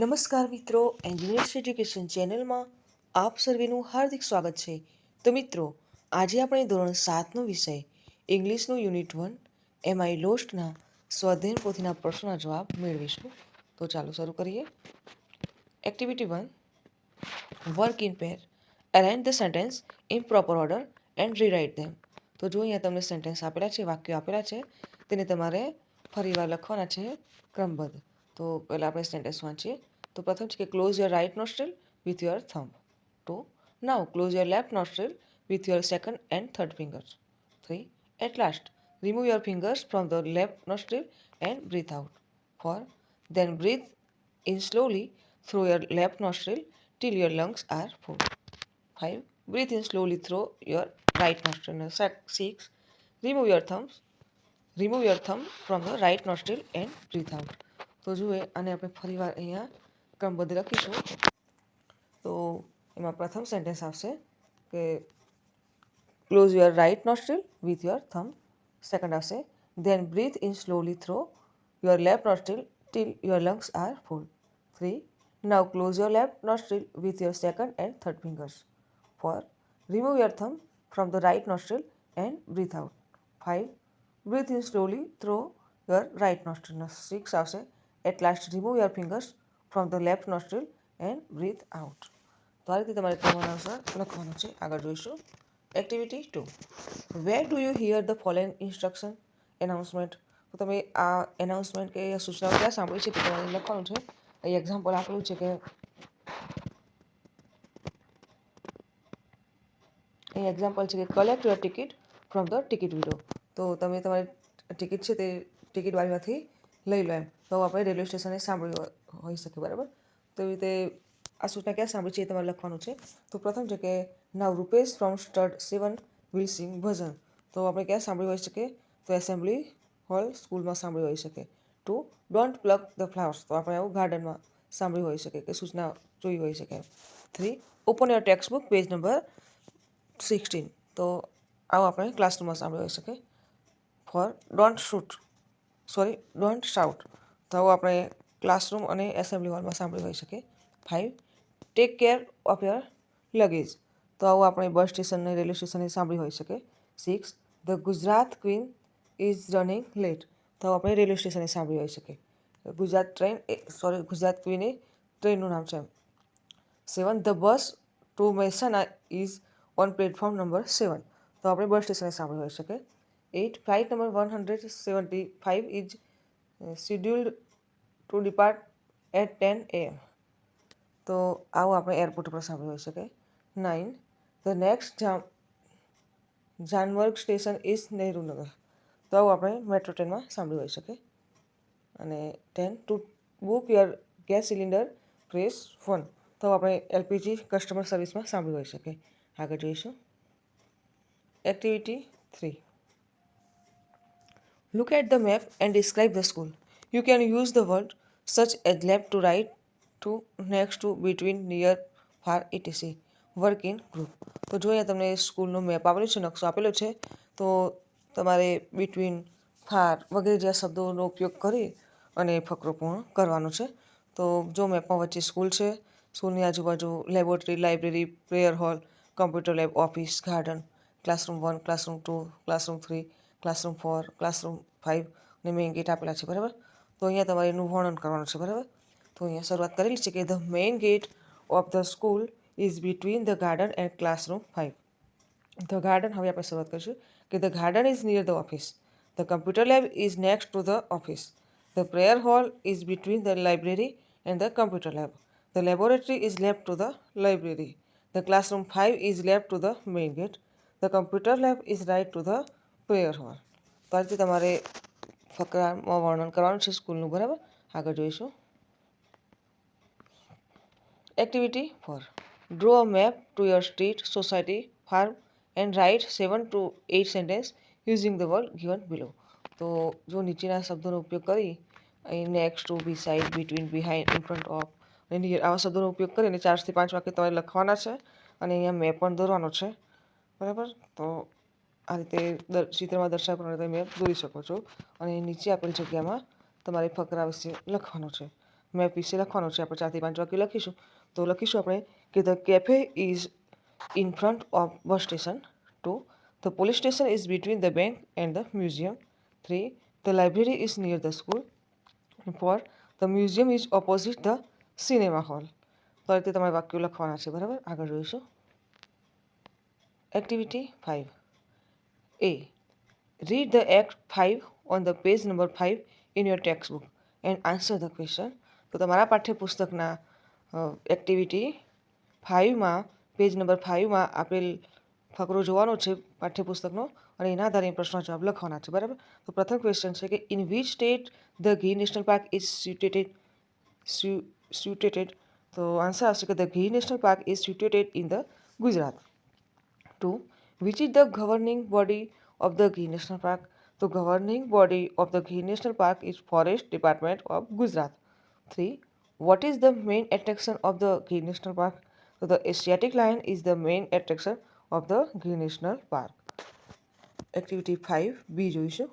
નમસ્કાર મિત્રો engineers education ચેનલમાં આપ સર્વેનું હાર્દિક સ્વાગત છે તો મિત્રો આજે આપણે ધોરણ સાતનો વિષય ઇંગ્લિશનું યુનિટ વન એમઆઈ લોસ્ટના સ્વાધ્યાયન પોથીના પ્રશ્નના જવાબ મેળવીશું તો ચાલો શરૂ કરીએ activity one work in pair arrange the sentence in proper order and rewrite them તો જો અહીંયા તમને સેન્ટેન્સ આપેલા છે વાક્યો આપેલા છે તેને તમારે ફરીવાર લખવાના છે ક્રમબદ્ધ તો પહેલાં આપણે સેન્ટેન્સ વાંચીએ તો પ્રથમ છે close your right nostril with your thumb two now close your left nostril with your second and third fingers three at last remove your fingers from the left nostril and breathe out. 4. Then breathe in slowly through your left nostril till your lungs are full. 5. Breathe in slowly through your right nostril. 6. Remove your thumbs. Remove your thumb from the right nostril and breathe out. તો જુએ અને આપણે ફરીવાર અહીંયા ક્રમબદ્ધ લખીશું તો એમાં પ્રથમ સેન્ટેન્સ આવશે કે close your right nostril with your thumb second આવશે then breathe in slowly through your left nostril till your lungs are full three now close your left nostril with your second and third fingers four remove your thumb from the right nostril and breathe out five breathe in slowly through your right nostril six આવશે at last remove your fingers from the left nostril and breathe out તો આ રીતે તમારે ક્રમણ અનુસાર લખવાનું છે આગળ જોઈશું activity two where do you hear the following instruction announcement તો તમે આ એનાઉન્સમેન્ટ કે સૂચનાઓ ક્યાં સાંભળી છે તે તમારે લખવાનું છે અહીં એક્ઝામ્પલ આપેલું છે કે અહીં એક્ઝામ્પલ છે કે collect your ticket from the ticket window તો તમે તમારી ટિકિટ છે તે ટિકિટ ટિકિટવાળીમાંથી લઈ લો એમ તો આપણે રેલવે સ્ટેશને સાંભળ્યું હોઈ શકે બરાબર તો રીતે આ સૂચના ક્યાં સાંભળી છે એ તમારે લખવાનું છે તો પ્રથમ છે કે now Rupesh from stud seven will sing bhajan તો આપણે ક્યાં સાંભળ્યું હોઈ શકે તો એસેમ્બલી હોલ સ્કૂલમાં સાંભળ્યું હોઈ શકે two don't pluck the flowers તો આપણે આવું ગાર્ડનમાં સાંભળ્યું હોઈ શકે કે સૂચના જોઈ હોઈ શકે three open your textbook page number sixteen તો આવું આપણે ક્લાસરૂમમાં સાંભળ્યું હોઈ શકે four don't shoot sorry don't shout તો આપણે ક્લાસરૂમ અને એસેમ્બલી હોલમાં સાંભળ્યું હોઈ શકે five take care of your luggage તો આવું આપણે બસ સ્ટેશન સ્ટેશનને રેલવે સ્ટેશને સાંભળ્યું હોઈ શકે six the Gujarat queen is running late તો આપણે રેલવે સ્ટેશને સાંભળી હોઈ શકે ગુજરાત ટ્રેન એ સોરી ગુજરાત ક્વીન એ ટ્રેનનું નામ છે seven the bus to Mehsana is on platform number seven તો આપણે બસ સ્ટેશને સાંભળ્યું હોઈ શકે 8 flight number 175 is uh, scheduled to depart at 10 am તો આવો આપણે એરપોર્ટ પર સાંભળ્યું હોઈ શકે નાઇન ધ નેક્સ્ટ જામ જાનવર્ગ સ્ટેશન ઇઝ નહેરુનગર તો આવું આપણે મેટ્રો ટ્રેનમાં સાંભળ્યું હોઈ શકે અને ten to book your gas cylinder press phone તો આપણે એલપીજી કસ્ટમર સર્વિસમાં સાંભળ્યું હોઈ શકે આગળ જોઈશું activity three Look at the map and describe the school. You can use the word such as left to right, to next to, between, near, far, etc. Work in group તો જો અહીંયા તમને સ્કૂલનો મેપ આપેલો છે નકશો આપેલો છે તો તમારે બિટવીન ફાર વગેરે જેવા શબ્દોનો ઉપયોગ કરી અને ફકરો પૂર્ણ કરવાનો છે તો જો મેપમાં વચ્ચે સ્કૂલ છે સ્કૂલની આજુબાજુ laboratory library prayer hall computer lab office garden classroom one classroom two classroom three classroom four classroom five ને મેઇન ગેટ આપેલા છે બરાબર તો અહીંયા તમારે એનું વર્ણન કરવાનું છે બરાબર તો અહીંયા શરૂઆત કરેલી છે કે the main gate of the school is between the garden and classroom five the garden હવે આપણે શરૂઆત કરીશું કે the garden is near the office the computer lab is next to the office the prayer hall is between the library and the computer lab the laboratory is left to the library the classroom five is left to the main gate the computer lab is right two the prayer hall તો તમારે ફકરામાં વર્ણન કરવાનું છે સ્કૂલનું બરાબર આગળ જોઈશું activity four draw a map to your street society farm and write seven to eight sentence using the word given below તો જો નીચેના શબ્દોનો ઉપયોગ કરી અહીં next to beside between behind in front of અને આવા શબ્દોનો ઉપયોગ કરીને ચારથી પાંચ વાક્ય તમારે લખવાના છે અને અહીંયા મેપ પણ દોરવાનો છે બરાબર તો આ રીતે ચિત્રમાં દર્શાવ્યા પ્રમાણે તમે દોરી શકો છો અને નીચે આપેલ જગ્યામાં તમારે ફકરા વિશે લખવાનું છે મેપ વિશે લખવાનું છે આપણે ચારથી પાંચ વાક્ય લખીશું તો લખીશું આપણે કે the cafe is in front of bus station two the police station is between the bank and the museum three the library is near the school four the museum is opposite the cinema hall તો આ રીતે તમારે વાક્યો લખવાના છે બરાબર આગળ જોઈશું activity five A. Read the Act 5 on the page number 5 in your textbook and answer the question. તો તમારા પાઠ્યપુસ્તકના એક્ટિવિટી ફાઇવમાં પેજ નંબર ફાઇવમાં આપેલ ફકરો જોવાનો છે પાઠ્યપુસ્તકનો અને એના આધારે પ્રશ્નો જવાબ લખવાના છે બરાબર તો પ્રથમ ક્વેશ્ચન છે કે ઇન વિચ સ્ટેટ ધ ઘી national park is situated situated તો આન્સર આવશે કે ધ ઘી national park is situated in the Gujarat two which is the governing body of the Gir National Park. The governing body of the Gir National Park is Forest Department of Gujarat. 3. What is the main attraction of the Gir National Park? So the Asiatic lion is the main attraction of the Gir National Park. Activity 5 B જોઈશું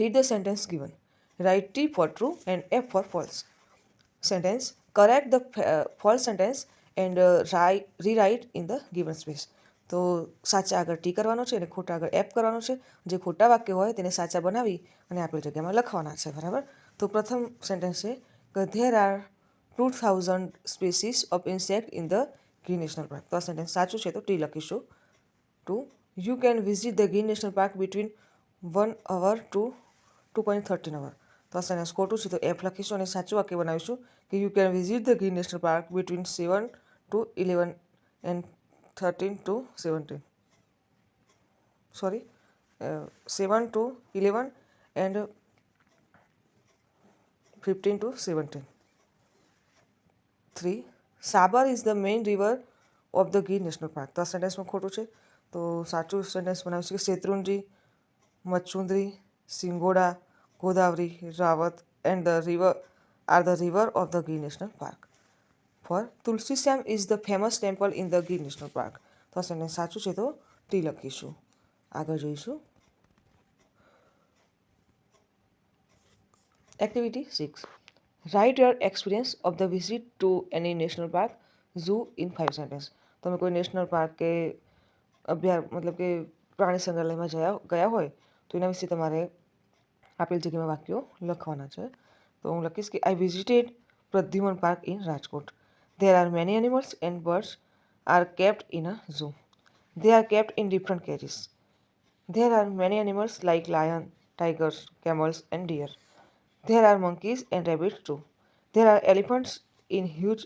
Read the sentence given. Write T for true and F for false. Sentence Correct the uh, false sentence and રાઈ rewrite in the given space તો સાચા આગળ T કરવાનો છે અને ખોટા આગળ એપ કરવાનો છે જે ખોટા વાક્ય હોય તેને સાચા બનાવી અને આપેલ જગ્યામાં લખવાના છે બરાબર તો પ્રથમ સેન્ટેન્સ છે there are two thousand species of insect in the Gir national park તો આ સેન્ટેન્સ સાચું છે તો ટી લખીશું two you can visit the Gir national park between one hour to two point thirteen hour તો આ સેન્ટેન્સ ખોટું છે તો એફ લખીશું અને સાચું વાક્ય બનાવીશું કે you can visit the Gir national park between seven to 11 and 13 to 17 sorry uh, 7 to 11 and uh, 15 to 17 3 Sabar is the main river of the Gir national park તો આ સેન્ટેન્સમાં ખોટું છે તો સાચું સેન્ટેન્સ બનાવ્યું છે કે Shetrunji Machhundri Singoda Godavari Rawat and the river are the river of the Gir national park four Tulsi Shyam is the famous temple in the Gir national park તો સેન્ટેન્સ સાચું છે તો ટી લખીશું આગળ જોઈશું activity six write your experience of the visit to any national park zoo in five sentence તમે કોઈ national park કે અભ્યાર મતલબ કે પ્રાણી સંગ્રહાલયમાં જયા ગયા હોય તો એના વિશે તમારે આપેલ જગ્યામાં વાક્યો લખવાના છે તો હું લખીશ કે I visited Pradyuman park in Rajkot There are many animals and birds are kept in a zoo. They are kept in different cages. There are many animals like lion, tigers, camels and deer. There are monkeys and rabbits too. There are elephants in huge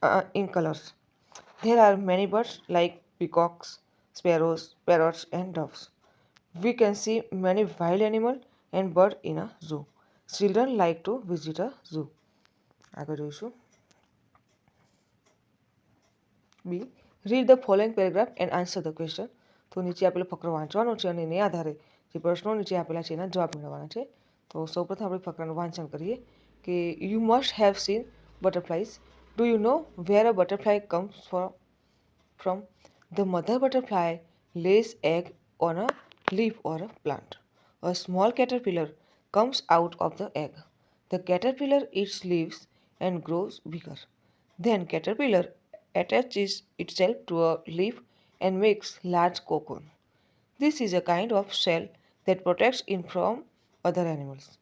uh, in colors. There are many birds like peacocks, sparrows, parrots and doves. We can see many wild animal and bird in a zoo. Children like to visit a zoo. આગળ જોઈશું B read the following paragraph and answer the question તો નીચે આપેલો ફકરો વાંચવાનો છે અને એને આધારે જે પ્રશ્નો નીચે આપેલા છે એના જવાબ મેળવવાના છે તો સૌપ્રથમ આપણે ફકરાનું વાંચન કરીએ કે you must have seen butterflies do you know where a butterfly comes from from the mother butterfly lays egg on a leaf or a plant. A small caterpillar comes out of the egg. The caterpillar eats leaves and grows bigger. Then caterpillar attaches itself to a leaf and makes large cocoon. This is a kind of shell that protects it from other animals.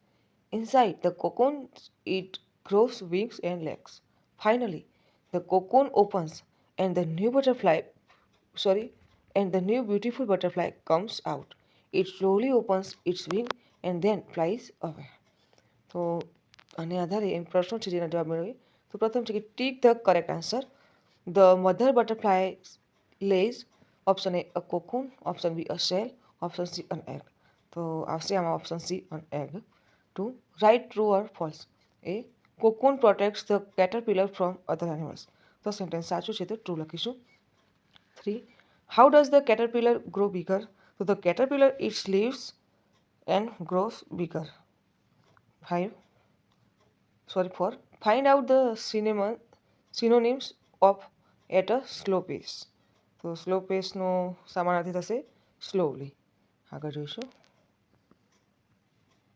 Inside the cocoon, it grows wings and legs. Finally, the cocoon opens and the new butterfly, sorry, and the new beautiful butterfly comes out. It slowly opens its wing and then flies away. So, આને આધારે એમ પ્રશ્નો છે જેના જવાબ મેળવીએ તો પ્રથમ છે કે tick the correct answer The mother butterfly lays option A a cocoon, option B a shell, option C an egg. So આવશે option C an egg. To right true or false. A cocoon protects the caterpillar from other animals. તો sentence સાચું છે true true લખીશું Three. How does the caterpillar grow bigger? So, the caterpillar eats leaves and grows bigger. Five. sorry four. find out the cinnamon synonyms of at a slow pace તો slow પેસનો સમાનાર્થી થશે slowly આગળ જોઈશું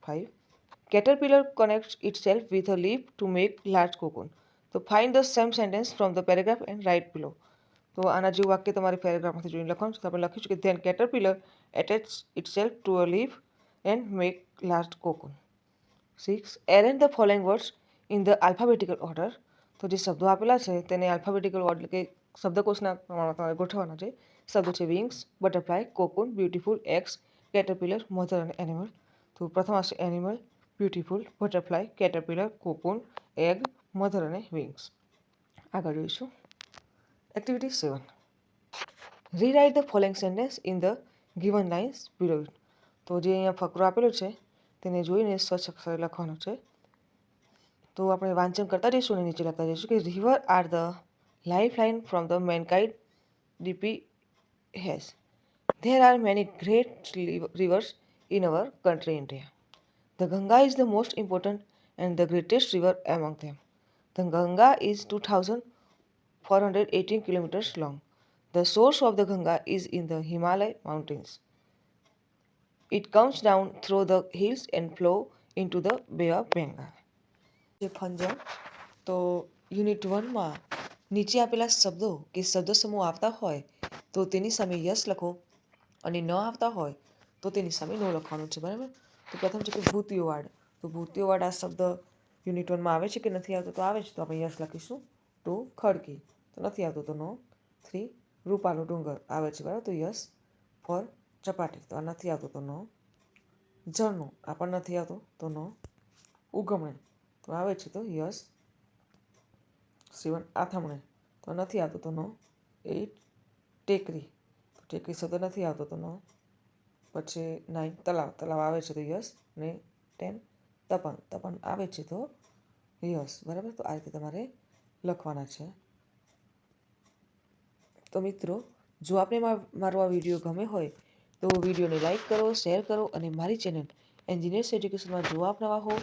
five connect itself with a leaf to make large cocoon તો find the same sentence from the paragraph and write below તો આના જેવું વાક્ય તમારે પેરેગ્રાફમાંથી જોઈને લખવાનું છે તો આપણે લખીશું કે then caterpillar attach itself to a leaf and make large cocoon six arrange the following words in the alphabetical order તો જે શબ્દો આપેલા છે તેને આલ્ફાબેટિકલ ઓર્ડર કે શબ્દકોશના પ્રમાણમાં તમારે ગોઠવવાના છે શબ્દો છે wings butterfly cocoon beautiful eggs caterpillar mother અને એનિમલ તો પ્રથમ આવશે animal beautiful butterfly caterpillar cocoon egg mother અને વિંગ્સ આગળ જોઈશું activity seven rewrite the following sentence in the given lines below તો જે અહીંયા ફકરો આપેલો છે તેને જોઈને સ્વચ્છ અક્ષરે લખવાનો છે તો આપણે વાંચન કરતા જઈશું અને નીચે લખતા જઈશું કે river are the life line from the mankind ડીપી has there are many great rivers in our country India the Ganga is the most important and the greatest river among them the Ganga is two thousand four hundred eighteen kilometers long the source of the Ganga is in the Himalaya mountains It comes down through the hills and flow into the Bay of Bengal. જે ફંજલ તો unit વનમાં નીચે આપેલા શબ્દો કે શબ્દ સમૂહ આવતા હોય તો તેની સામે યસ લખો અને ન આવતા હોય તો તેની સામે નો લખવાનું છે બરાબર તો પ્રથમ છે કે ભૂતિયોવાડ તો ભૂતિયોવાડ આ શબ્દ યુનિટ વનમાં આવે છે કે નથી આવતો તો આવે છે તો આપણે યસ લખીશું ટુ ખડકી તો નથી આવતો તો નો થ્રી રૂપાલો ડુંગર આવે છે બરાબર તો યસ ફોર ચપાટી તો આ નથી આવતો તો નો ઝરણું આ પણ નથી આવતો તો નો ઉગમણી તો આવે છે તો યસ સેવન આથમણે તો નથી આવતો તો નો એટ ટેકરી ટેકરી સતો નથી આવતો તો નો પછી નાઇન તલાવ તલાવ આવે છે તો યસ ને ટેન તપન તપન આવે છે તો યસ બરાબર તો આ રીતે તમારે લખવાના છે તો મિત્રો જો આપને મારો આ વિડીયો ગમે હોય તો વિડીયોને લાઇક કરો શેર કરો અને મારી ચેનલ એન્જિનિયર્સ એજ્યુકેશનમાં જોવા આપનાવા હોવ